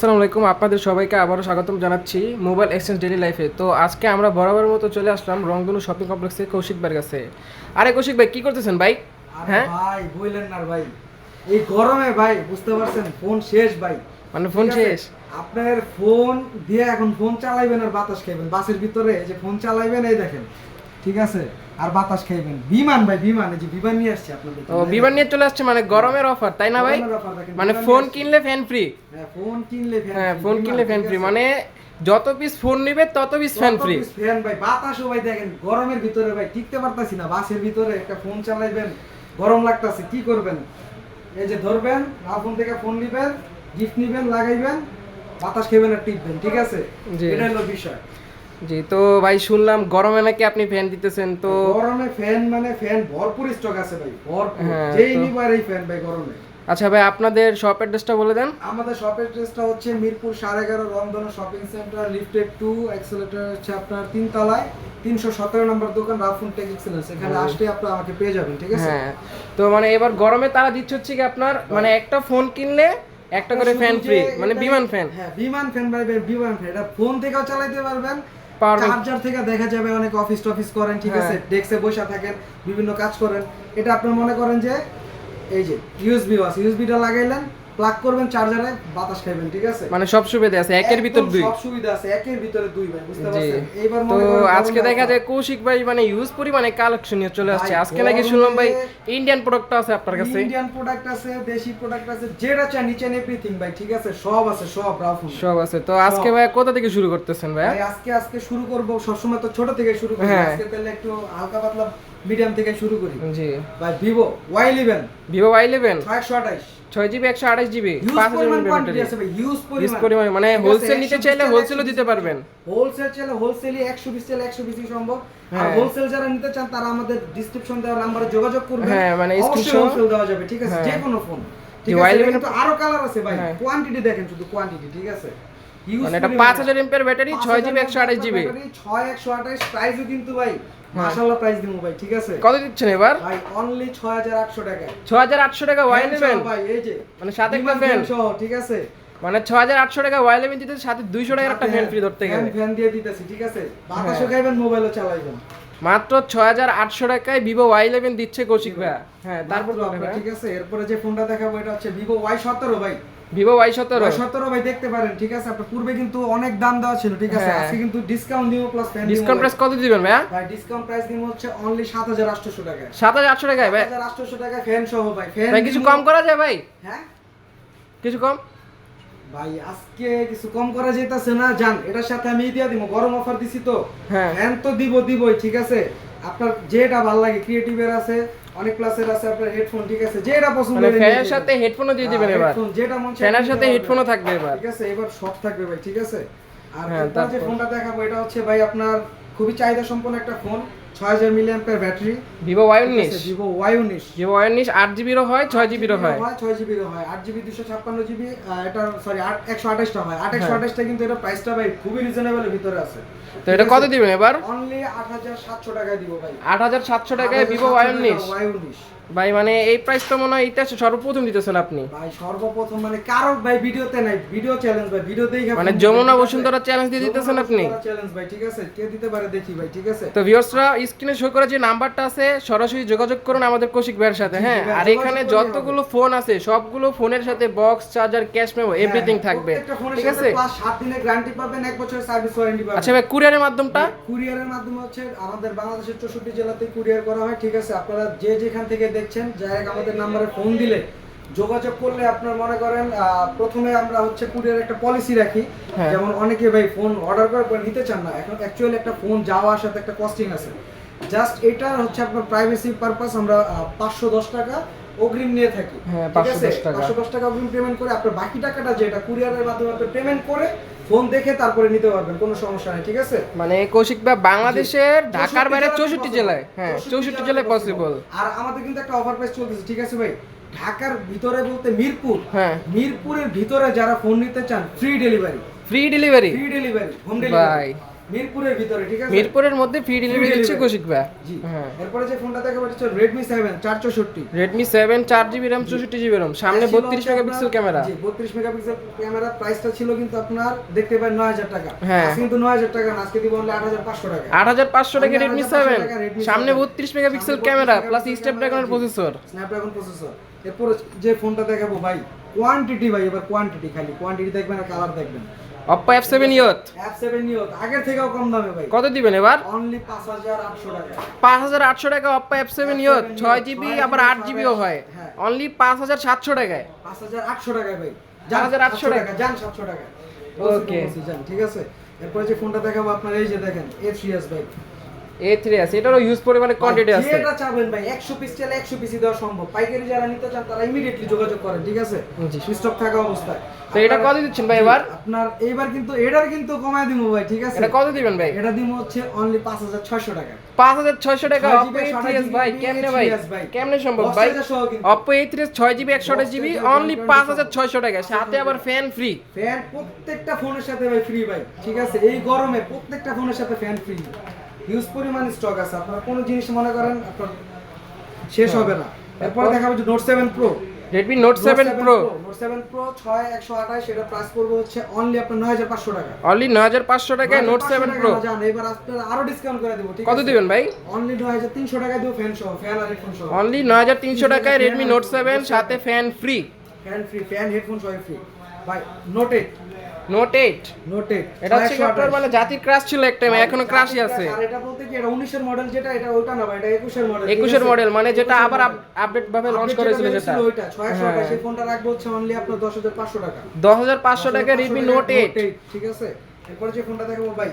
আসসালামু আলাইকুম আপনাদের সবাইকে আবারও স্বাগতম জানাচ্ছি মোবাইল এক্সচেঞ্জ ডেলি লাইফে। তো আজকে আমরা বরাবর মতো চলে আসলাম রংধনু শপিং কমপ্লেক্সে কৌশিক ভাইয়ের কাছে। আরে কৌশিক ভাই কি করতেছেন ভাই? হ্যাঁ? ভাই বললেন না ভাই। এই গরমে ভাই বুঝতে পারছেন ফোন শেষ ভাই। মানে ফোন শেষ? আপনার ফোন দিয়ে এখন ফোন চালাইবেন আর বাতাস খাইবেন। বাসের ভিতরে এই যে ফোন চালাইবেন এই দেখেন। ঠিক আছে? আর বাতাস খাইবেন বিমান ভাই বিমান এই যে বিমান নিয়ে আসছে আপনাদের ও বিমান নিয়ে চলে আসছে মানে গরমের অফার তাই না ভাই? মানে ফোন কিনলে ফ্যান ফ্রি হ্যাঁ ফোন কিনলে হ্যাঁ ফোন কিনলে ফ্যান ফ্রি মানে যত পিস ফোন নিবে তত পিস ফ্যান ফ্রি fan ভাই বাতাসও ভাই দেখেন গরমের ভিতরে ভাই টিকতে পারতাছি না বাসের ভিতরে একটা ফোন চালাইবেন গরম লাগতাছে কি করবেন? এই যে ধরবেন ফোন থেকে ফোন নিবেন গিফট নিবেন লাগাইবেন বাতাস খেবেন আর টিপবেন ঠিক আছে। এটা হলো বিষয়। জি তো ভাই শুনলাম গরমে নাকি আপনি ফ্যান দিতেছেন তো গরমে ফ্যান মানে ফ্যান ভরপুর স্টক আছে ভাই ভরপুর। হ্যাঁ, যেই নিবার এই ফ্যান ভাই গরমে। আচ্ছা ভাই আপনাদের শপ অ্যাড্রেসটা বলে দেন। আমাদের শপের ড্রেসটা হচ্ছে মিরপুর সাড়ে এগারো Rangdhanu shopping center lifted to escalator হচ্ছে আপনার তিন তলায় তিনশো সতেরো নম্বর দোকান রাফুন টেক এক্সেলেন্স এখানে আসলে আপনি আমাকে পেয়ে যাবেন ঠিক আছে? হ্যাঁ তো মানে এবার গরমে তারা দিচ্ছে হচ্ছে কি আপনার মানে একটা ফোন কিনলে একটা করে ফ্যান ফ্রি মানে বিমান ফ্যান হ্যাঁ বিমান ফ্যান ভাই বিমান ফ্যান এটা ফোন থেকেও চালাতে পারবেন চার্জার থেকে দেখা যাবে অনেক অফিস টফিস করেন ঠিক আছে? হ্যাঁ। ডেস্কে বসে থাকেন বিভিন্ন কাজ করেন। এটা আপনি মনে করেন যে এই যে ইউএসবি আছে ইউএসবিটা লাগাইলেন প্লাগ করবেন চার্জারে বাতাস খাইবেন ঠিক আছে? মানে সব সুবিধা আছে একের ভিতর দুই। সব সুবিধা আছে একের ভিতরে দুই ভাই বুঝতে পারছেন? এইবার তো আজকে দেখা যায় কৌশিক ভাই মানে ইউজ পরিমাণে কালেকশন নিয়ে চলে আসছে। আজকে নাকি শুনলাম ভাই ইন্ডিয়ান প্রোডাক্ট আছে আপনার কাছে। ইন্ডিয়ান প্রোডাক্ট আছে দেশি প্রোডাক্ট আছে যেটা চান নিচে এভরিথিং ভাই ঠিক আছে? সব আছে সব রাফুন সব আছে। তো আজকে ভাই কোথা থেকে শুরু করতেছেন ভাই? ভাই আজকে আজকে শুরু করব সবসময় তো ছোট থেকে শুরু করি। হ্যাঁ। আজকে তাহলে একটু হালকা পাতলা মিডিয়াম থেকে শুরু করি। জি। ভাই Vivo Y eleven Vivo Y eleven. ছয়শো আঠাইশ ছয় জিবি একশো আঠাশ জিবি পাঁচ হাজার পরিমাণ মানে wholesale নিতে চাইলে চাইলে wholesale ও 120 দিতে পারবেন। হোলসেল চাইলে হোলসেলই একশো বিশ চাইলে একশো বিশই সম্ভব। আর। হোলসেল যারা নিতে চান তারা আমাদের ডিসক্রিপশন দেওয়া নাম্বারে যোগাযোগ করবেন। হ্যাঁ, মানে হোলসেল দেওয়া যাবে ঠিক আছে। যে কোনো ফোন ঠিক আছে? কিন্তু আরও কালার আছে ভাই। কোয়ান্টিটি দেখেন শুধু কোয়ান্টিটি ঠিক আছে? মানে এটা পাঁচ হাজার এমপের ব্যাটারি ছয় জিবি একশো আঠাশ জিবি। ছয় একশো আঠাশ প্রাইসও কিন্তু ভাই হ্যাঁ। প্রাইস দিব ভাই ঠিক আছে? কত দিচ্ছেন এবার? ভাই অনলি ছয় হাজার আটশো টাকায় ছয় হাজার আটশো টাকা ওয়াই Fan ভাই এই যে মানে সাথে একটা ফ্যান সহ ঠিক আছে? মানে টাকা ওয়াই দিতে সাথে টাকার একটা ফ্যান ফ্রি ধরতে গেলে। ফ্যান দিয়ে দিতেছি ঠিক আছে? বাতাসও হ্যাঁ। খাইবেন মোবাইলও চালাইবেন। মাত্র ছয় হাজার আটশো টাকায় ভিভো ওয়াই ইলেভেন দিচ্ছে কৌশিক ভাইয়া হ্যাঁ তারপর ঠিক আছে? এরপরে যে ফোনটা দেখাবো এটা হচ্ছে ভিভো ওয়াই সতেরো ভাই। ভিভো ওয়াই সতেরো। সতেরো ভাই দেখতে পারেন ঠিক আছে? আপনার পূর্বে কিন্তু অনেক দাম দেওয়া ছিল ঠিক আছে? হ্যাঁ। আজকে কিন্তু ডিসকাউন্ট দিব প্লাস ফ্যান ডিসকাউন্ট প্রাইস কত দিবেন ভাইয়া? ভাই ডিসকাউন্ট প্রাইস দিব হচ্ছে অনলি সাত হাজার আটশোশো টাকায়। সাত হাজার আটশো টাকায় ভাই। হাজার আটশোশো টাকা ফ্যান সহ ভাই ফ্যান ভাই কিছু কম করা যায় ভাই? হ্যাঁ? কিছু কম? ভাই আজকে কিছু কম করা যেতেছে না জান এটার সাথে আমি দিয়ে দিব গরম অফার দিছি তো। হ্যাঁ। ফ্যান তো দিব দিবই ঠিক আছে? আপনার যেটা ভালো লাগে ক্রিয়েটিভের আছে অনেক প্লাসের আছে আপনার হেডফোন ঠিক আছে? যেটা পছন্দ মানে ফ্যানের সাথে হেডফোনও দিয়ে দিবেন হ্যাঁ, এবার। হেডফোন যেটা মন চায় ফ্যানের সাথে। হেডফোনও থাকবে এবার। ঠিক আছে এবার সব থাকবে ভাই ঠিক আছে? আর হ্যাঁ, যে ফোনটা দেখাবো এটা হচ্ছে ভাই আপনার খুবই চাহিদা সম্পন্ন একটা ফোন। ছয় হাজার মিলি অ্যাম্পের ব্যাটারি ভিভো ওয়াই উনিশ ভিভো ওয়াই উনিশ ভিভো ওয়াই উনিশ আট জিবিরও হয় ছয় জিবিরও হয়। ছয় জিবিরও হয় আট জিবি দুশো ছাপ্পান্ন জিবি এটা সরি আট একশো আঠাশটা হয়। আট একশো হ্যাঁ। আঠাশটা কিন্তু এটা প্রাইসটা ভাই খুবই রিজনেবলের ভিতরে আছে। তো এটা কত দিবেন এবার? অনলি আট হাজার সাতশো টাকায় দিব ভাই। আট হাজার সাতশো টাকায় ভিভো ওয়াই উনিশ ওয়াই উনিশ ভাই মানে এই প্রাইস তো মনে হয় এটা সর্বপ্রথম দিতেছেন আপনি। ভাই সর্বপ্রথম মানে কারোর ভাই ভিডিওতে নাই ভিডিও চ্যালেঞ্জ ভাই ভিডিও দেখে মানে যমুনা বসুন্ধরা চ্যালেঞ্জ দিয়ে দিতেছেন আপনি? চ্যালেঞ্জ ভাই ঠিক আছে? কে দিতে পারে দেখি ভাই ঠিক আছে? তো ভিউয়ার্সরা স্ক্রিনে শো করা যে নাম্বারটা আছে সরাসরি যোগাযোগ করুন আমাদের কৌশিক ভাইয়ের সাথে হ্যাঁ? আর এখানে যতগুলো ফোন আছে সবগুলো ফোনের সাথে box charger cash memo everything থাকবে ঠিক আছে? প্লাস 7 দিনের গ্যারান্টি পাবেন এক বছরের সার্ভিস ওয়ারেন্টি পাবেন। আচ্ছা ভাই কুরিয়ারের মাধ্যমটা? কুরিয়ারের মাধ্যমে হচ্ছে আমাদের বাংলাদেশের চৌষট্টি জেলাতে কুরিয়ার করা হয় ঠিক আছে? আপনারা যে যেখান থেকে দেখছেন ডাইরেক্ট আমাদের নাম্বারে ফোন দিলে যোগাযোগ করলে আপনার মনে করেন প্রথমে আমরা হচ্ছে কুরিয়ার একটা পলিসি রাখি হ্যাঁ। যেমন অনেকে ভাই ফোন অর্ডার করার পর নিতে চান না এখন অ্যাকচুয়ালি একটা ফোন যাওয়া আসাতে একটা কস্টিং আছে জাস্ট এটা হচ্ছে আপনার প্রাইভেসি পারপাস আমরা পাঁচশো দশ টাকা অগ্রিম নিয়ে থাকি হ্যাঁ, ঠিক আছে 510 টাকা। পাঁচশো দশ টাকা অগ্রিম পেমেন্ট করে আপনার বাকি টাকাটা যেটা কুরিয়ারের মাধ্যমে পেমেন্ট করে ফোন দেখে তারপরে নিতে পারবেন কোনো সমস্যা নেই ঠিক আছে? মানে কৌশিক ভাই বাংলাদেশের ঢাকার বাইরে চৌষট্টি জেলায় হ্যাঁ চৌষট্টি জেলায় পসিবল আর আমাদের কিন্তু একটা অফার প্রাইস চলতেছে ঠিক আছে ভাই? ঢাকার ভিতরে বলতে মিরপুর হ্যাঁ। মিরপুরের ভিতরে যারা ফোন নিতে চান free delivery free delivery free delivery home delivery মিরপুরের ভিতরে ঠিক আছে? মিরপুরের মধ্যে ফ্রি ডেলিভারি দিচ্ছে কৌশিক ভাই। জি। হ্যাঁ। এরপরে যে ফোনটা দেখাবো এটা হচ্ছে সামনে বত্রিশ মেগাপিক্সেল ক্যামেরা জি বত্রিশ মেগাপিক্সেল ক্যামেরা প্রাইসটা ছিল কিন্তু আপনার দেখতে পাই নয় হাজার টাকা। হ্যাঁ। কিন্তু নয় হাজার টাকা না আজকে দিব অনলি আট হাজার পাঁচশো টাকা। আট হাজার পাঁচশো টাকা রেডমি 8500 সেভেন টাকা Redmi সামনে 7 বত্রিশ মেগাপিক্সেল ক্যামেরা প্লাস স্ন্যাপড্রাগনের প্রসেসর স্ন্যাপড্রাগন প্রসেসর এরপর যে ফোনটা দেখাবো ভাই কোয়ান্টিটি ভাই এবার কোয়ান্টিটি খালি। কোয়ান্টিটি দেখবেন আর কালার দেখবেন। Oppo F seven youth F seven youth আগের থেকেও কম দামে ভাই। কত দিবেন এবার? অনলি পাঁচ হাজার আটশো টাকা। পাঁচ হাজার আটশো টাকা অপ্পো এফ সেভেন ইয়ত ছয় জিবি আবার আট জিবিও হয়। হ্যাঁ। অনলি পাঁচ হাজার সাতশো টাকায়। পাঁচ হাজার আটশো টাকায় ভাই। 5800 টাকা। যান সাতশো টাকা ওকে ঠিক আছে? এরপরে যে ফোনটা দেখাবো আপনার এই যে দেখেন এ থ্রি এস ভাই। আছে এটারও ইউজ পরিমাণে কোয়ান্টিটি আছে। যেটা চাবেন ভাই একশো পিস চাইলে একশো পিসই দেওয়া সম্ভব। পাইকারি যারা নিতে চান তারা ইমিডিয়েটলি যোগাযোগ করেন ঠিক আছে। স্টক থাকা অবস্থায়। তো এটা কত দিচ্ছেন ভাই এবার? আপনার এইবার কিন্তু এটার কিন্তু কমায় দিব ভাই ঠিক আছে? এটা কত দিবেন ভাই? এটা দিব হচ্ছে অনলি পাঁচ হাজার ছয়শো টাকা। পাঁচ হাজার ছয়শো টাকা ভাই কেমনে ভাই। কেমনে সম্ভব ভাই? অনলি 24 পাঁচ হাজার ছয়শো টাকা। সাথে আবার ফ্যান ফ্রি ফ্যান প্রত্যেকটা ফোনের সাথে ভাই ফ্রি ভাই ঠিক আছে? এই গরমে প্রত্যেকটা ফোনের সাথে ফ্যান ফ্রি হিউজ পরিমাণ স্টক আছে। আপনারা কোনো জিনিস মনে করেন আপনার শেষ হবে না। এরপরে দেখাবো যে Note seven Pro Redmi Note seven Pro Note seven Pro ছয় একশো আঠাশ এটা প্রাইস পড়বে হচ্ছে অনলি আপনার নয় হাজার পাঁচশো টাকা। অনলি নয় হাজার পাঁচশো টাকায় নোট 9500 সেভেন প্রো জান, এবার আপনার আরও ডিসকাউন্ট করে দেবো ঠিক কত? দিবেন ভাই? অনলি নয় হাজার তিনশো টাকায় দেবো ফ্যান সহ ফ্যান আর হেডফোন সহ। অনলি নয় হাজার তিনশো টাকায় রেডমি নোট সেভেন সাথে fan free fan free fan headphone সহ ফ্রি ভাই Note eight Note eight Note eight এটা হচ্ছে আপনার মানে জাতির ক্রাশ ছিল একটা এখনও ক্রাশই আছে। আর এটা বলতে কি এটা 19 এর মডেল যেটা এটা ওটা না ভাই এটা 21 এর মডেল একুশের মডেল মানে যেটা আবার আপডেট ভাবে লঞ্চ করেছিল যেটা। ওইটা 600 সেই ফোনটা রাখব হচ্ছে অনলি আপনার 10500 টাকা। দশ হাজার পাঁচশো টাকা রেডমি নোট এইট ঠিক আছে? এরপরে যে ফোনটা দেখাবো ভাই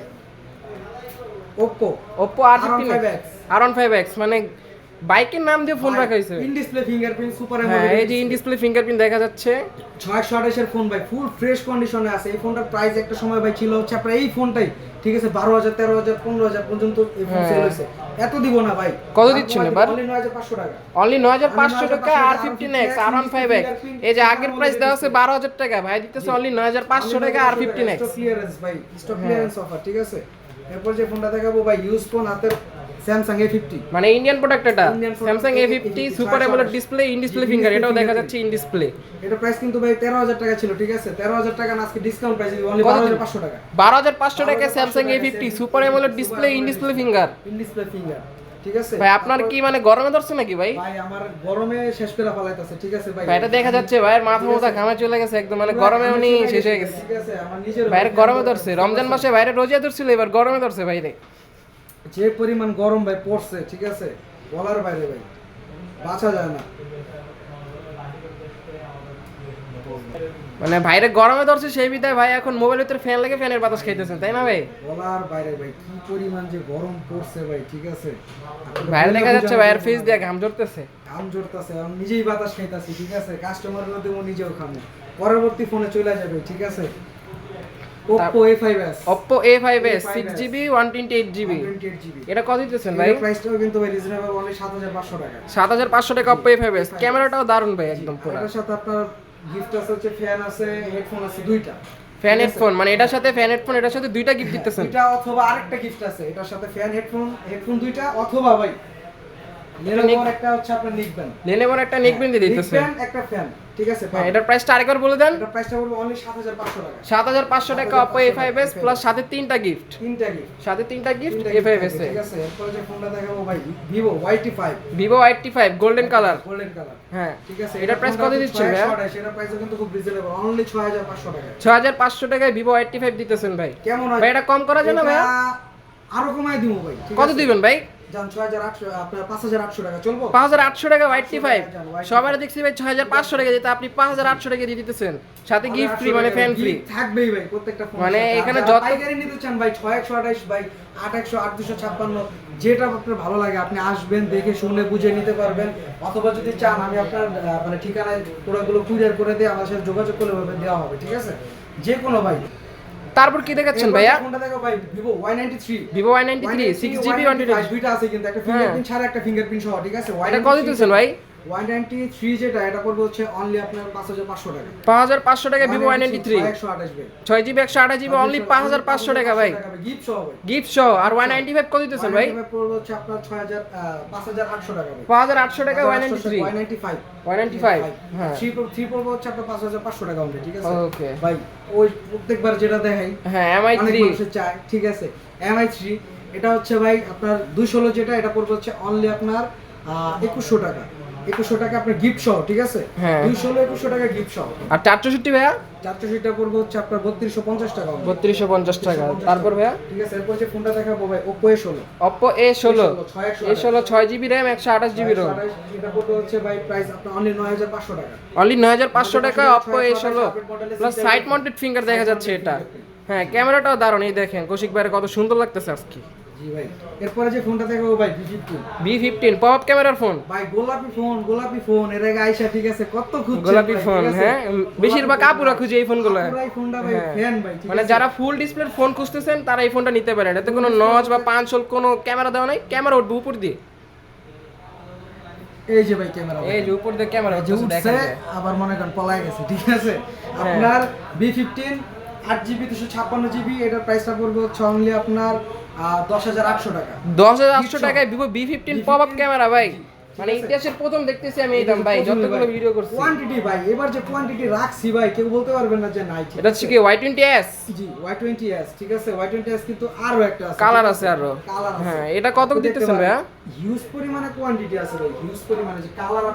Oppo R fifteen R15X R one five X মানে বাইকের নাম দিয়ে ফোন রাখা হয়েছে। ইন ডিসপ্লে ফিঙ্গারপ্রিন্ট সুপার হ্যাঁ এই যে ইন ডিসপ্লে ফিঙ্গারপ্রিন্ট দেখা যাচ্ছে। 628 এর ফোন ভাই ফুল ফ্রেশ কন্ডিশনে আছে। এই ফোনটার প্রাইস একটা সময় ভাই ছিল হচ্ছে আপনার এই ফোনটাই ঠিক আছে 12000 13000 15000 পর্যন্ত এই ফোন হ্যাঁ। সেল হয়েছে। এত দিব না ভাই। কত দিচ্ছেন এবার? অনলি 9500 টাকা। অনলি নয় হাজার পাঁচশো আমি টাকা 9500 R fifteen X R one five X এই যে আগের প্রাইস দেওয়া আছে বারো হাজার টাকা ভাই দিতেছে অনলি নয় হাজার পাঁচশো টাকা R fifteen X stock clearance ভাই স্টক হ্যাঁ। ক্লিয়ারেন্স অফার ঠিক আছে? এরপর যে ফোনটা দেখাবো ভাই ইউজ ফোন হাতের স্যামসাং A50 মানে ইন্ডিয়ান প্রোডাক্ট এটা। Samsung A A50, fifty super AMOLED display in display finger এটাও দেখা যাচ্ছে ইন ডিসপ্লে এটা প্রাইস কিন্তু ভাই 13000 টাকা ছিল ঠিক আছে? 13000 টাকা না আজকে ডিসকাউন্ট প্রাইস অনলি কত 12500 টাকা। বারো হাজার পাঁচশো টাকা Samsung A fifty super AMOLED display in display finger in display finger ঠিক আছে? ভাই আপনার কি মানে গরমে ধরছে নাকি ভাই? ভাই আমার গরমে শেষ করে ফলাইতাছে ঠিক আছে ভাই? ভাই এটা দেখা যাচ্ছে ভাইয়ের মাথা মোথা ঘামে চলে গেছে একদম মানে গরমে উনি শেষ হয়ে গেছে ঠিক আছে আমার নিজের গরমে ধরছে রমজান মাসে বাইরে রোজা ধরছিল এবার গরমে ধরছে বাইরে যে পরিমাণ গরম ভাই পড়ছে ঠিক আছে? বলার বাইরে ভাই বাঁচা যায় না। মানে বাইরে গরমে ধরছে সেই বিধায় ভাই এখন মোবাইলের ভিতরে ফ্যান লাগে ফ্যানের বাতাস খাইতেছেন তাই না ভাই? বলার বাইরে ভাই কি পরিমাণ যে গরম পড়ছে ভাই ঠিক আছে? বাইরে দেখা যাচ্ছে ভাইয়ের ফেস দিয়ে ঘাম ঝরতেছে। কাম জড়তাছে আমি নিজেই বাতাস খাইতাছি ঠিক আছে? কাস্টমারের মধ্যে নিজেও খামো। পরবর্তী ফোনে চলে যাবে ঠিক আছে? Oppo A5s Oppo A5s 6GB 128GB 128GB এটা কত দিতেছেন ভাই? এর প্রাইসটাও কিন্তু ভাই রিজনেবল অনলি 7500 টাকা। সাত হাজার পাঁচশো টাকা Oppo A5s ক্যামেরাটাও দারুণ ভাই একদম পুরো। এটার সাথে আপনার গিফট আছে হচ্ছে ফ্যান আছে হেডফোন আছে দুইটা। ফ্যান হেডফোন মানে এটার সাথে ফ্যান হেডফোন এটার সাথে দুইটা গিফট দিতেছেন। দুইটা অথবা আরেকটা গিফট আছে এটার সাথে ফ্যান হেডফোন হেডফোন দুইটা অথবা ভাই লেনোভোর একটা হচ্ছে আপনার নিকবেন লেনেভোর একটা নেকবেন দিয়ে নিকবেন একটা ফ্যান ঠিক আছে? হ্যাঁ এটার প্রাইসটা আরেকবার বলে দেন। এটা প্রাইসটা পড়বে অনলি 7500 টাকা। সাত হাজার পাঁচশো টাকা Oppo A5s প্লাস সাথে তিনটা গিফট তিনটা গিফট সাথে তিনটা গিফট তিনটা A5s এ। ঠিক আছে? এরপরে যে ফোনটা দেখাবো ভাই Vivo YT5 Vivo YT five golden colour golden colour হ্যাঁ ঠিক আছে? এটার প্রাইস কত দিচ্ছেন ভাইয়া? সেটা প্রাইসও কিন্তু খুব রিজনেবল অনলি 6500 টাকা ছ হাজার পাঁচশো টাকায় ভিভো ওয়াইটি ফাইভ দিতেছেন ভাই। কেমন হয় ভাই এটা কম করা যায় না ভাইয়া? আরও কমায় দিমু ভাই কত দিবেন ভাই? যান 6800 আপনার 5800 টাকা পাঁচ হাজার আটশো টাকা ওয়াইটি ফাইভ সবার দেখছি ভাই ছয় হাজার পাঁচশো টাকা দিতে আপনি পাঁচ হাজার আটশো টাকা দিয়ে দিতেছেন। সাথে গিফট ফ্রি মানে ফ্যান ফ্রি থাকবেই ভাই প্রত্যেকটা মানে এখানে যত- পাইকারি নিতে চান ভাই 6128 ভাই 8100 8256 যেটা আপনার ভালো লাগে আপনি আসবেন দেখে শুনে বুঝে নিতে পারবেন। অথবা যদি চান আমি আপনার মানে ঠিকানায় প্রোডাক্টগুলো কুরিয়ার করে দিয়ে আমার সাথে যোগাযোগ করলে হবে দেওয়া হবে ঠিক আছে? যে কোনো ভাই। তারপর কি দেখাচ্ছেন ভাইয়া? ফোনটা দেখো ভাই Vivo Y93 Vivo Y ninety three six GB one দুইটা আছে কিন্তু একটা ফিঙ্গারপ্রিন্ট ছাড়া একটা ফিঙ্গারপ্রিন্ট সহ ঠিক আছে? এটা কত দিতেছেন ভাই? ওয়াই নাইনটি থ্রি যেটা এটা হচ্ছে অনলি আপনার পাঁচ হাজার পাঁচশো টাকা। পাঁচ হাজার পাঁচশো টাকা ভিভো ওয়াই নাইনটি থ্রি। একশো আঠাশ ছয় জিবি একশো আঠাশ জিবি অনলি পাঁচ হাজার পাঁচশো টাকা ভাই। গিফট সহ গিফট সহ আর ওয়াই নাইনটি ফাইভ কত দিতেছেন ভাই? পড়বে হচ্ছে আপনার ছয় হাজার পাঁচ হাজার আটশো টাকা পাঁচ হাজার আটশো টাকা Y ninety three. Y ninety five. Y ninety five হ্যাঁ। থ্রি থ্রি পড়বে হচ্ছে আপনার পাঁচ হাজার পাঁচশো টাকা হবে ঠিক আছে? ওকে ভাই ওই প্রত্যেকবার যেটা দেখাই হ্যাঁ এমআই থ্রি ঠিক আছে? এমআই থ্রি এটা হচ্ছে ভাই আপনার দুই ষোলো যেটা এটা পড়বে হচ্ছে অনলি আপনার একুশশো টাকা। একুশশো টাকা আপনার গিফট সহ ঠিক আছে? হ্যাঁ। একুশশো টাকা গিফট সহ। আর চারশোষট্টি ভাইয়া? পড়বে হচ্ছে আপনার বত্রিশশো পঞ্চাশ টাকা বত্রিশশো পঞ্চাশ টাকা। তারপর ভাইয়া? ঠিক আছে এরপর যে ফোনটা দেখাবো ভাই ওপো এ ষোলো। অপ্পো এ ষোলো। এ ষোলো ছয় জিবি র্যাম একশো আঠাশ জিবি রোম এটা পড়বে হচ্ছে ভাই প্রাইস আপনার অনলি নয় হাজার পাঁচশো টাকা। অনলি নয় হাজার পাঁচশো টাকা অপ্পো এ ষোলো প্লাস সাইড মাউন্টেড ফিঙ্গার দেখা যাচ্ছে এটা। হ্যাঁ ক্যামেরাটাও দারুণ এই দেখেন কৌশিক ভাইয়ের কত সুন্দর লাগতেছে আজকে। জি ভাই। এরপরে যে ফোনটা দেখাবো ভাই V fifteen V fifteen pop up ক্যামেরার ফোন। ভাই গোলাপি ফোন গোলাপি ফোন এর আগে আইসা ঠিক আছে কত খুঁজছে গোলাপি ফোন হ্যাঁ বেশিরভাগ আপুরা খুঁজে এই ফোনগুলো। এই ফোনটা ভাই হ্যাঁ। ফ্যান ভাই মানে যারা ফুল ডিসপ্লে ফোন খুঁজতেছেন তারা এই ফোনটা নিতে পারেন। এতে কোনো নচ বা পাঁচ হোল কোনো ক্যামেরা দেওয়া নাই ক্যামেরা উঠবে উপর দিয়ে। এই যে ভাই ক্যামেরা এই যে উপর দিয়ে ক্যামেরা যে উঠছে আবার মনে করেন পলাই গেছে ঠিক আছে? হ্যাঁ। আপনার বি ফিফটিন আট জিবি দুশো ছাপ্পান্ন জিবি এটার প্রাইসটা পড়বে হচ্ছে অনলি আপনার দশ হাজার আটশো টাকা। দশ হাজার আটশো টাকায় Vivo V fifteen pop up camera ভাই। মানে ইতিহাসের প্রথম দেখতেছি আমি এই দাম ভাই যতগুলো ভিডিও করছি। কোয়ান্টিটি ভাই এবার যে কোয়ান্টিটি রাখছি ভাই কেউ বলতে পারবেন না যে নাই এটা হচ্ছে কি Y twenty S G Y twenty S ঠিক আছে। ওয়াই টোয়েন্টি এস কিন্তু আরও একটা আছে কালার আছে আরও। কালার আছে। হ্যাঁ এটা কত দিতেছেন ভাইয়া? হিউজ পরিমাণে কোয়ান্টিটি আছে ভাই হিউজ পরিমাণে যে কালার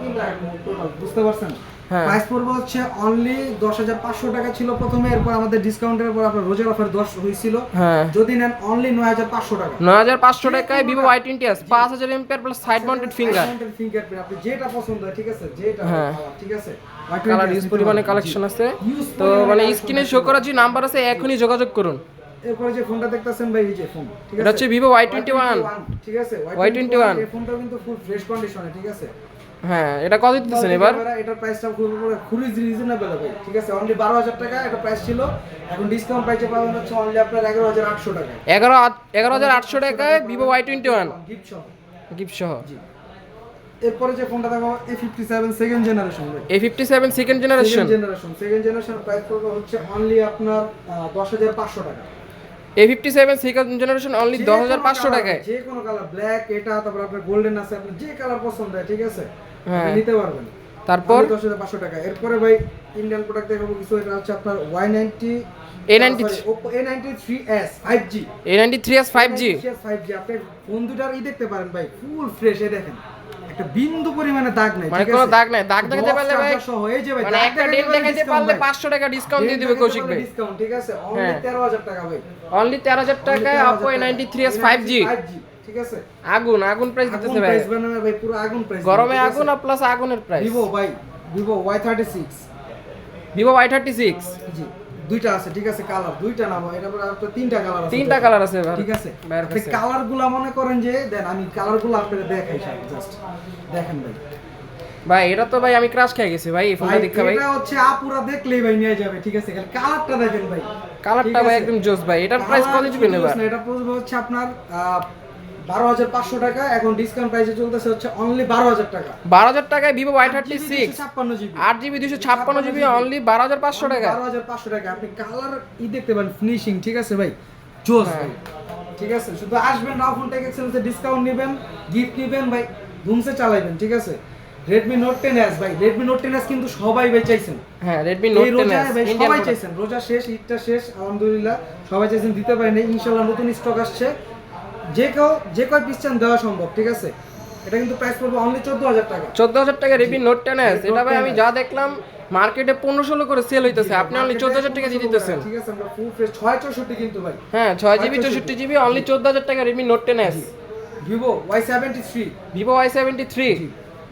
তিনটা টোটাল বুঝতে পারছেন। প্রাইস পড়বে হচ্ছে অনলি দশ হাজার পাঁচশো টাকা ছিল প্রথমে এরপর আমাদের ডিসকাউন্টের পর আপনার রোজার অফার দশ হয়েছিল। হ্যাঁ। যদি নেন অনলি নয় হাজার পাঁচশো টাকা। নয় হাজার পাঁচশো টাকায় ভিভো ওয়াই টোয়েন্টি এস পাঁচ হাজার MPR plus side mounted finger fingerprint আপনি যেটা পছন্দ হয় ঠিক আছে? যেটা হ্যাঁ। ঠিক আছে? কালার ইউজ পরিমাণে কালেকশন আছে। তো মানে স্ক্রিনে শো করার যে নাম্বার আছে এখনই যোগাযোগ করুন। এরপরে যে ফোনটা দেখতেছেন ভাই এই যে ফোন ঠিক এটা হচ্ছে ভিভো ওয়াই টোয়েন্টি ওয়ান ঠিক আছে? Y21 এই ফোনটা কিন্তু ফুল ফ্রেশ কন্ডিশনে ঠিক আছে? হ্যাঁ এটা কত দিতেছেন এবার? এটার প্রাইসটা খুব খুবই রিজনেবল হবে ঠিক আছে? অনলি বারো হাজার টাকা এটা প্রাইস ছিল এখন ডিসকাউন্ট প্রাইসে পাবেন হচ্ছে অনলি আপনার এগারো হাজার আটশো টাকা। এগারো এগারো হাজার আটশো টাকায় Vivo Y twenty one gift সহ। গিফট সহ। এরপরে যে ফোনটা দেখো A fifty seven second generation A fifty seven second generation second generation second generation price পড়বে হচ্ছে অনলি আপনার দশ হাজার পাঁচশো টাকা। A fifty seven second generation only দশ হাজার পাঁচশো টাকায়? যে কোনো কালার ব্ল্যাক এটা তারপর আপনার গোল্ডেন আছে আপনি যে কালার পছন্দ হয় ঠিক আছে? নিতে পারবেন। তারপর? দশ হাজার পাঁচশো টাকা। এরপরে ভাই ইন্ডিয়ান প্রোডাক্ট দেখাবো কিছু এটা হচ্ছে আপনার Y ninety A93 Oppo A ninety three S five G A ninety three S five G five G আপনি ফোন দুটার ই দেখতে পারেন ভাই ফুল ফ্রেশ এই দেখেন। একটা বিন্দু পরিমাণে দাগ নাই মানে কোনো দাগ নাই। দাগ দেখাতে পারলে ভাই সহ, এই যে ভাই, মানে একটা ডেট দেখাতে পারলে ভাই। পাঁচশো টাকা ডিসকাউন্ট দিয়ে দিবে কৌশিক ভাই। discount, ঠিক আছে? অনলি হ্যাঁ। টাকা ভাই। অনলি তেরো হাজার টাকায় Oppo A ninety three five G ঠিক আছে? আগুন আগুন প্রাইস দিতেছে ভাই। প্রাইস বানাবে ভাই পুরো আগুন প্রাইস গরমে আগুন আর প্লাস আগুনের প্রাইস ভিভো ভাই Vivo Y thirty six Vivo Y thirty six G দুইটা আছে ঠিক আছে কালার দুইটা না ভাই এটা আপনার তিনটা কালার আছে তিনটা কালার আছে এবার ঠিক আছে? ভাইয়ের আপনি কাছে। কালারগুলা মনে করেন যে দেন আমি কালারগুলো আপনাদের দেখাই জাস্ট দেখেন ভাই। ভাই এটা তো ভাই আমি ক্রাশ খেয়ে গেছি ভাই ফোনটা দেখা ভাই। এটা হচ্ছে আপুরা দেখলেই ভাই নিয়ে যাবে ঠিক আছে? কালারটা দেখেন ভাই। কালারটা ভাই একদম জোস ভাই। এটার প্রাইস কত দিবেন না, এটা পড়বে হচ্ছে আপনার বারো হাজার পাঁচশো টাকা এখন ডিসকাউন্ট প্রাইসে চলতেছে হচ্ছে অনলি বারো হাজার টাকা। বারো হাজার টাকায় ভিভো ওয়াই থার্টি সিক্স ছাপ্পান্ন জিবি। আট জিবি দুশো ছাপ্পান্ন জিবি অনলি বারো হাজার পাঁচশো টাকা বারো হাজার পাঁচশো টাকা। আপনি কালার ই দেখতে পারেন ফিনিশিং ঠিক আছে ভাই? জোস হ্যাঁ। ভাই ঠিক আছে? শুধু আসবেন টেক ডিসকাউন্ট নেবেন গিফট নেবেন ভাই ধুমসে চালাইবেন ঠিক আছে? রেডমি নোট টেন এস ভাই রেডমি নোট টেন এস কিন্তু সবাই ভাই চাইছেন হ্যাঁ রেডমি নোট টেন সবাই চাইছেন। রোজা শেষ ঈদটা শেষ আলহামদুলিল্লাহ সবাই চাইছেন দিতে পারেনি ইনশাল্লাহ নতুন স্টক আসছে। যে কেউ যে কয় পিস চান দেওয়া সম্ভব ঠিক আছে? এটা কিন্তু প্রাইস পড়বে অনলি চোদ্দ হাজার টাকা। চোদ্দ হাজার টাকা রিভিউ নোট টেন এস এটা ভাই আমি যা দেখলাম মার্কেটে পনেরো ষোলো করে সেল হইতেছে। আপনি অনলি চোদ্দ হাজার টাকা দিয়ে দিতেছেন। ঠিক আছে আমরা ফুল ফ্রেশ ছয় চৌষট্টি কিন্তু ভাই। হ্যাঁ ছয় জিবি চৌষট্টি। জিবি অনলি চোদ্দ হাজার টাকা review Note ten S Vivo Y seventy three Vivo Y seventy three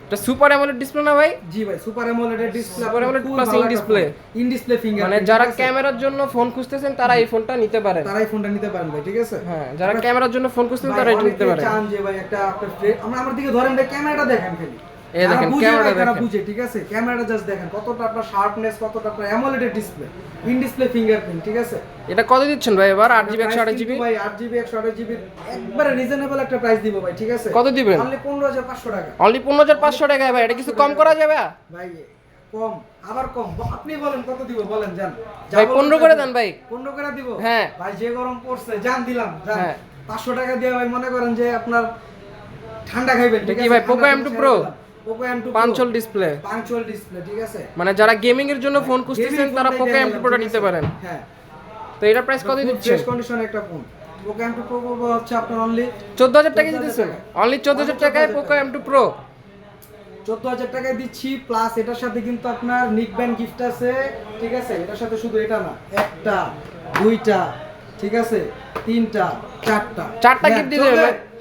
এটা সুপার অ্যামোলেড ডিসপ্লে না ভাই? জি ভাই super AMOLED display super AMOLED plus in display in display finger মানে যারা ক্যামেরার জন্য ফোন খুঁজতেছেন তারা এই ফোনটা নিতে পারেন। এই ফোনটা নিতে পারেন ভাই ঠিক আছে? হ্যাঁ যারা ক্যামেরার জন্য ফোন খুঁজতেছেন তারা এটা নিতে পারেন। চান যে ভাই একটা আপনার ফ্রে- আমরা আমার দিকে ধরেন ভাই ক্যামেরাটা দেখেন খালি। এই দেখেন, বুঝে ক্যামেরাটা ভাই, তারা দেখেন। বুঝে ঠিক আছে? ক্যামেরাটা জাস্ট দেখেন কতটা আপনার শার্পনেস কতটা আপনার AMOLED display in display fingerprint ঠিক আছে? এটা কত দিচ্ছেন ভাই এবার? আট জিবি একশো আঠাশ Price জিবি ভাই আট জিবি একশো আঠাশ জিবি একবারে রিজনেবল একটা প্রাইস দিব ভাই ঠিক আছে? কত দিবেন? অনলি পনেরো হাজার পাঁচশো টাকা। অনলি পনেরো হাজার ভাই এটা কিছু কম করা যাবে? ভাই কম আবার কম। আপনি বলেন কত দিব? বলেন জান ভাই, 15 করে দেন ভাই। পনেরো করে দিব? হ্যাঁ। ভাই যে গরম পড়ছে জান দিলাম জান হ্যাঁ। পাঁচশো টাকা দিয়ে ভাই মনে করেন যে আপনার ঠান্ডা খাইবেন এটা কি ভাই, Poco M2 Pro? Poco M two punch hole display punctual display ঠিক আছে? মানে যারা গেমিং এর জন্য ফোন খুঁজতেছেন তারা পোকো এম দেখালাম, প্রোটা নিতে পারেন। হ্যাঁ। তো এটা প্রাইস কত দিচ্ছেন? ফ্রেশ কন্ডিশন একটা phone Poco M two Pro হচ্ছে আপনার অনলি চোদ্দ হাজার টাকা 14,000 দিতেছেন? অনলি চোদ্দ হাজার টাকায় পোকো এম টু প্রো চোদ্দ হাজার টাকায় দিচ্ছি প্লাস এটার সাথে কিন্তু আপনার নিক ব্যান্ড গিফট আছে ঠিক আছে? এটার সাথে শুধু এটা না একটা দুইটা ঠিক আছে? তিনটা চারটা। চারটা হ্যাঁ, গিফট দিতে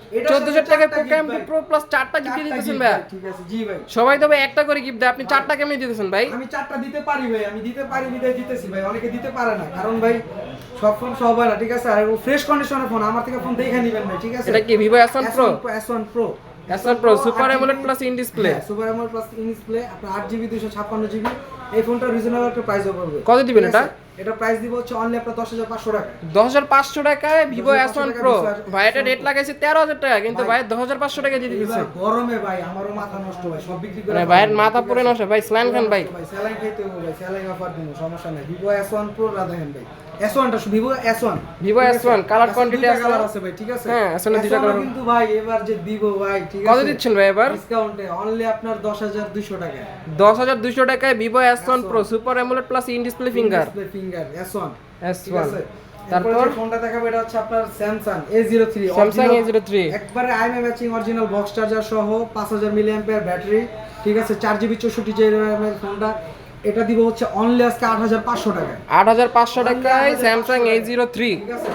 চলবে? ভাই এটার চোদ্দ সাথে হাজার টাকায় চারটা পোকো এম gift টু ভাই। প্রো প্লাস চারটা গিফট দিতেছেন ভাই ঠিক আছে জি ভাই। সবাই তবে একটা করে গিফট দেয় আপনি চারটা কেমনি দিতেছেন ভাই? আমি চারটা দিতে পারি ভাই আমি দিতে পারি বিদায় দিতেছি ভাই অনেকে দিতে পারে না। কারণ ভাই সব ফোন সব হয় না ঠিক আছে? আর ফ্রেশ কন্ডিশনের ফোন আমার থেকে ফোন দেখে নেবেন ভাই ঠিক আছে? এটা কি Vivo S one Pro S1 Pro S1 Pro, Super AMOLED plus in display। Super AMOLED plus in display আপনার 8 জিবি 256 জিবি এই ফোনটা রিজনেবল একটা প্রাইসও পড়বে। কত দিবেন এটা? এটা প্রাইস দিব হচ্ছে অনলি আপনার 10500 টাকা। দশ হাজার পাঁচশো টাকায় ভিভো এস 10,500 ওয়ান প্রো ভাই এটা রেট লাগাইছে তেরো হাজার টাকা কিন্তু ভাই, ভাই দশ হাজার পাঁচশো টাকা দিয়ে দিচ্ছে গরমে ভাই আমারও মাথা নষ্ট হয় সব বিক্রি করে মানে ভাইয়ের মাথা? পুরে নষ্ট ভাই স্ল্যান খান ভাই। ভাই স্যালাইন খাইতে হবে ভাই স্যালাইন অফার দিন সমস্যা নাই। ভিভো S1 Pro রা দেখেন ভাই S1 টা Vivo S1 Vivo S1 colour quantity আছে কালার আছে ভাই ঠিক আছে? হ্যাঁ, S1 এর দুইটা কালার। কিন্তু ভাই এবার যে দিব ভাই ঠিক আছে? কত দিচ্ছেন ভাই এবার? ডিসকাউন্টে অনলি আপনার 10200 টাকা দশ হাজার দুইশো টাকায় Vivo S one Pro super AMOLED plus in display finger display finger S1 S ঠিক ওয়ান আছে তারপর তারপর ফোনটা দেখাবো এটা হচ্ছে আপনার Samsung A03 Samsung A original- zero three একবারে IMEI matching original box charger সহ 5000 মিলি অ্যাম্পিয়ার ব্যাটারি ঠিক আছে? 4 জিবি 64 জিবি RAM এর ফোনটা এটা দিব হচ্ছে অনলি আজকে 8500 টাকা। আট হাজার পাঁচশো টাকায় স্যামসাং এ জিরো থ্রি ঠিক আছে।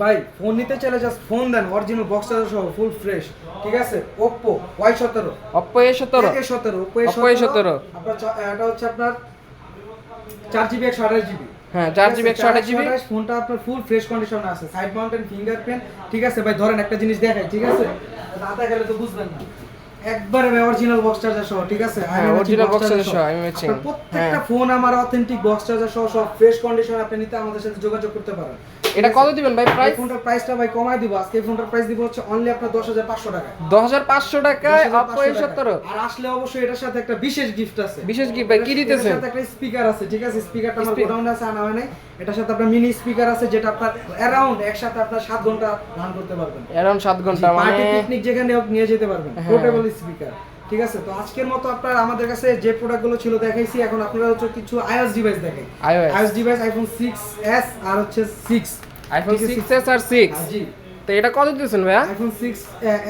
ভাই ফোন নিতে চাইলে জাস্ট ফোন দেন অরিজিনাল বক্স চার্জার সহ ফুল ফ্রেশ ঠিক আছে? Oppo Y17 অপ্পো এ সতেরো। 17 Oppo Oppo A17 A17 আপনার এটা হচ্ছে আপনার 4 জিবি 128 জিবি হ্যাঁ চার জিবি একশো আঠাশ জিবি ফোনটা আপনার ফুল ফ্রেশ কন্ডিশনে আছে। সাইড মাউন্টেন ফিঙ্গারপ্রিন্ট ঠিক আছে? ভাই ধরেন একটা জিনিস দেখাই ঠিক আছে? দাদা গেলে তো বুঝবেন না। একবারে অরিজিনাল বক্স চার্জার সহ ঠিক আছে? হ্যাঁ, box charger charger সহ, IMMC আপনার প্রত্যেকটা হ্যাঁ। ফোন আমার অথেন্টিক বক্স চার্জার সহ সব ফ্রেশ কন্ডিশন আপনি নিতে আমাদের সাথে যোগাযোগ করতে পারেন। এটা কত দিবেন ভাই প্রাইস ফোনটার প্রাইসটা ভাই কমায় দিব। আজকে ফোনটার প্রাইস দিব হচ্ছে অনলি আপনার 10500 টাকা দশ হাজার পাঁচশো টাকায় 10,500 অপ্পো এ টাকা। সতেরো। আর আসলে অবশ্যই এটার সাথে একটা বিশেষ গিফট আছে। বিশেষ কি ভাই কি দিতেছেন? সাথে একটা স্পিকার আছে ঠিক আছে? স্পিকারটা আমার গোডাউনে আছে আনা হয় নাই। এটার সাথে আপনার মিনি স্পিকার আছে যেটা আপনার অ্যারাউন্ড একসাথে আপনার 7 ঘণ্টা রান করতে পারবেন। অ্যারাউন্ড সাত ঘণ্টা মানে পার্টি পিকনিক যেখানে নিয়ে যেতে পারবেন হ্যাঁ। পোর্টেবল স্পিকার ঠিক আছে? তো আজকের মতো আপনার আমাদের কাছে যে প্রোডাক্টগুলো ছিল দেখাইছি এখন আপনারা হচ্ছে কিছু iOS device iOS iOS device iPhone 6s আর হচ্ছে 6 আইফোন সিক্স এস আর সিক্স জি। তো এটা কত দিতেছেন ভাইয়া? আইফোন 6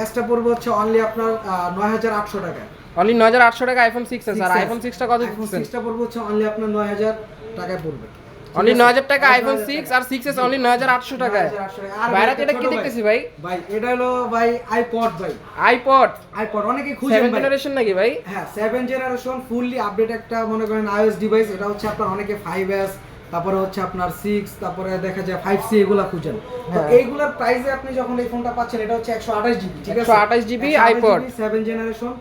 এসটা পড়বে হচ্ছে অনলি আপনার আহ, 9800 টাকা। অনলি নয় হাজার আটশো টাকা আইফোন সিক্স এস আর 6s আইফোন সিক্সটা কত আইফোন দিতেছেন 6টা পড়বে হচ্ছে অনলি আপনার 9000 টাকায় পড়বে। অনলি আছে? নয় হাজার টাকা আইফোন 9,000 সিক্স টাকা। আর সিক্স এস অনলি নয় হাজার আটশো টাকায় 9,800 টাকা। বাইরে ভাই, এটা কি দেখতেছি ভাই ভাই এটা হলো ভাই আইপড ভাই আইপড আইপড অনেকে সেভেন ভাই জেনারেশন নাকি ভাই হ্যাঁ সেভেন জেনারেশন ফুললি আপডেট একটা মনে করেন আইওএস ডিভাইস এটা হচ্ছে আপনার অনেকে ফাইভ এস তারপরে হচ্ছে আপনার সিক্স তারপরে দেখা যায় ফাইভ সি এগুলা খুঁজেন তো হ্যাঁ। এইগুলোর প্রাইসে আপনি যখন এই ফোনটা পাচ্ছেন এটা হচ্ছে একশো আঠাশ জিবি ঠিক আছে 128 GB iPod। Seven generation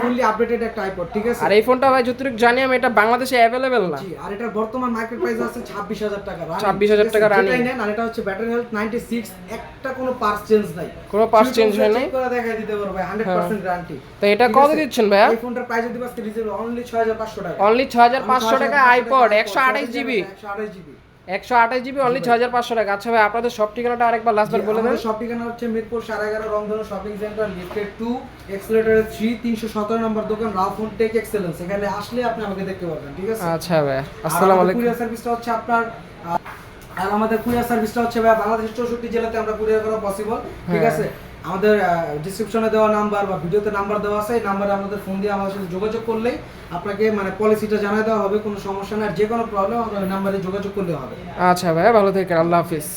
fully updated একটা আইপড ঠিক আছে? আর এই ফোনটা ভাই যতটুকু জানি আমি এটা বাংলাদেশে অ্যাভেলেবেল না। জি আর এটার বর্তমান মার্কেট প্রাইস আছে ছাব্বিশ হাজার টাকা 26,000 টাকা running। নেন আর এটা হচ্ছে ব্যাটারি হেলথ নাইনটি সিক্স একটা কোনো পার্স চেঞ্জ নাই। কোনো Fuel change হয় নাই? করে দেখাই দিতে পারব ভাই হান্ড্রেড পার্সেন্ট গ্যারান্টি তো এটা কত দিচ্ছেন ভাইয়া? এই ফোনটার প্রাইস যদি বাসতে রিজেল অনলি ছয় হাজার পাঁচশো টাকা। অনলি ছয় হাজার পাঁচশো টাকা আইপড একশো আঠাশ জিবি একশো আঠাশ জিবি একশো আঠাশ জিবি অনলি ছয় হাজার পাঁচশো টাকা। আচ্ছা ভাই আপনাদের সব ঠিকানাটা আরেকবার লাস্টবার বলে দেন। সব ঠিকানা হচ্ছে মিরপুর সাড়ে এগারো Rongdhonu shopping centre lifted to এক্সেলেটারের three তিনশো সতেরো নম্বর দোকান রাউফোন টেক এক্সেলেন্স এখানে আসলে আপনি আমাকে দেখতে পারবেন ঠিক আছে? আচ্ছা ভাই আসসালামু আলাইকুম। কুরিয়ার সার্ভিসটা হচ্ছে আপনার আর আমাদের কুরিয়ার সার্ভিসটা হচ্ছে ভাই বাংলাদেশের চৌষট্টি জেলাতে আমরা কুরিয়ার করা পসিবল ঠিক হ্যাঁ। আছে? আমাদের ডিসক্রিপশনে দেওয়া নাম্বার বা ভিডিওতে নাম্বার দেওয়া আছে, এই নাম্বারে আমাদের ফোন দিয়ে আমাদের সাথে যোগাযোগ করলেই আপনাকে মানে পলিসিটা জানাই দেওয়া হবে, কোনো সমস্যা না আর যে কোনো প্রবলেম আমাদের ওই নাম্বারে যোগাযোগ করলে হবে। আচ্ছা ভাইয়া, ভালো থেকে আল্লাহ হাফিজ।